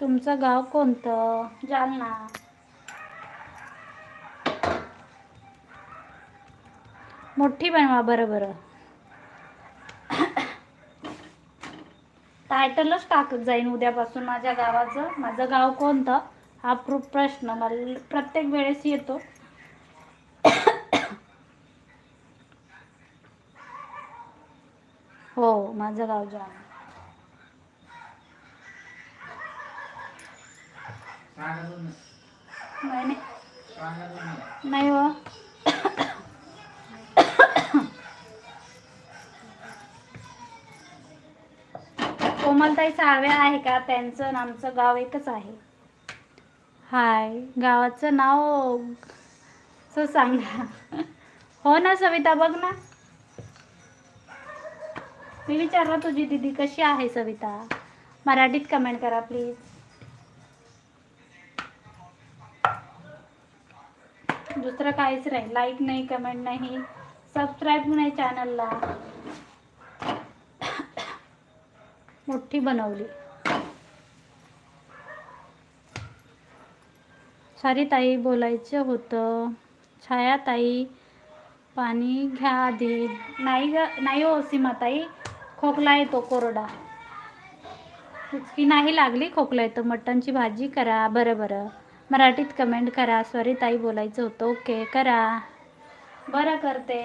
तुमचं गाव कोणतं? जालना. मोठी बनवा बरं बरं. टायटलच टाकत जाईन उद्यापासून माझ्या गावाचं. माझं गाव कोणतं? हा प्रू- प्रश्न. मला प्रत्येक वेळेस येतो. हो माझं गाव जालना. नाही नाही. नाही हो. कोमलताई साळवे आहे का? त्यांचं आणि आमचं गाव एकच आहे. हाय गावाचं नाव सो सांगा. हो ना सविता बघ ना. मी विचारलं तुझी दिदी कशी आहे सविता? मराठीत कमेंट करा प्लीज दुसरं काहीच नाही. लाईक नाही कमेंट नाही. सबस्क्राईब नाही चॅनलला मोठी बनवली. सारी ताई बोलायचं होतं. छाया ताई पाणी घ्या आधी. नाही ग नाही हो सीमाताई. खोकला येतो कोरडा. की नाही लागली खोकला येतो. मटणची भाजी करा. बरं बरं. मराठीत कमेंट करा. सॉरी ताई बोलायचं होतं. ओके करा. बरं करते.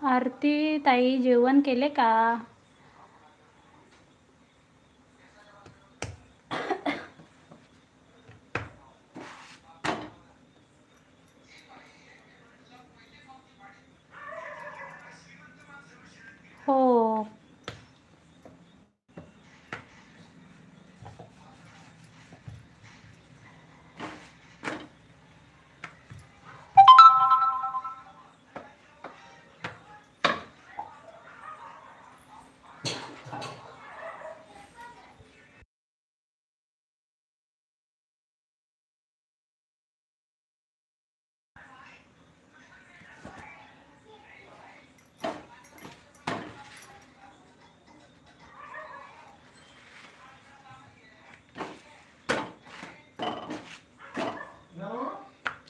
आरती ताई जेवण केले का हो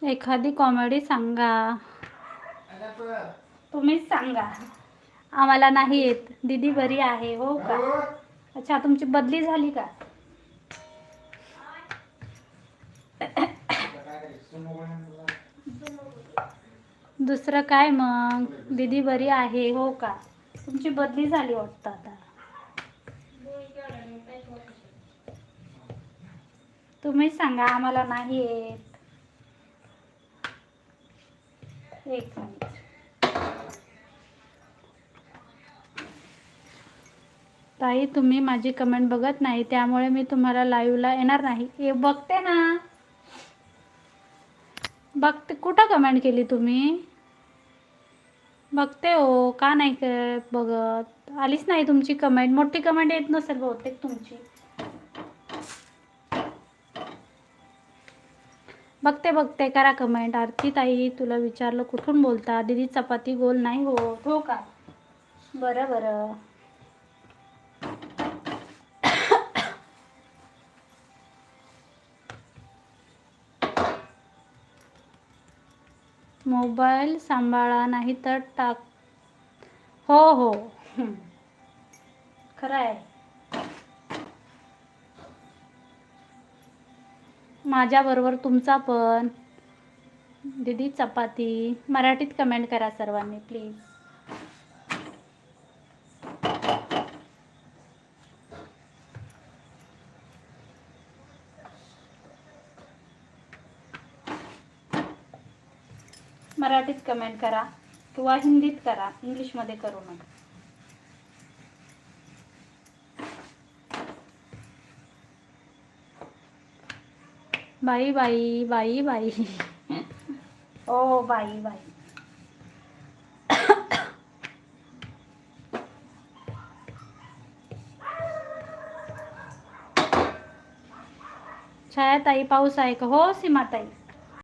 एखादी कॉमेडी सांगा. तुम्हीच सांगा. आम्हाला नाही येत. दीदी बरी आहे हो का? अच्छा तुमची बदली झाली का? दुसरं काय मग? दीदी बरी आहे हो का? तुमची बदली झाली वाटतं आता. तुम्हीच सांगा आम्हाला नाही येत. एक मिनिट. ताई तुम्ही माझी कमेंट बघत नाही त्यामुळे मी तुम्हाला लाईव्हला येणार नाही. हे बघते ना. बघते कुठं कमेंट केली तुम्ही? बघते हो का नाही बघत? आलीच नाही तुमची कमेंट मोठी कमेंट येत नसेल बहुतेक तुमची. बघते बघते. करा कमेंट आरती ताई तुला विचारलं कुठून बोलता? दीदी चपाती गोल नाही हो. हो का? बरं बरं. मोबाईल सांभाळा नाही तर टाक. हो हो. खरं आहे. माझ्याबरोबर तुमचा पण. दीदी चपाती. मराठीत कमेंट करा सर्वांनी प्लीज मराठीत कमेंट करा किंवा हिंदीत करा. इंग्लिशमध्ये करू नका. बाई बाई बाई बाई. ओ बाई बाई. छायाताई पाऊस आहे का? हो सीमाताई.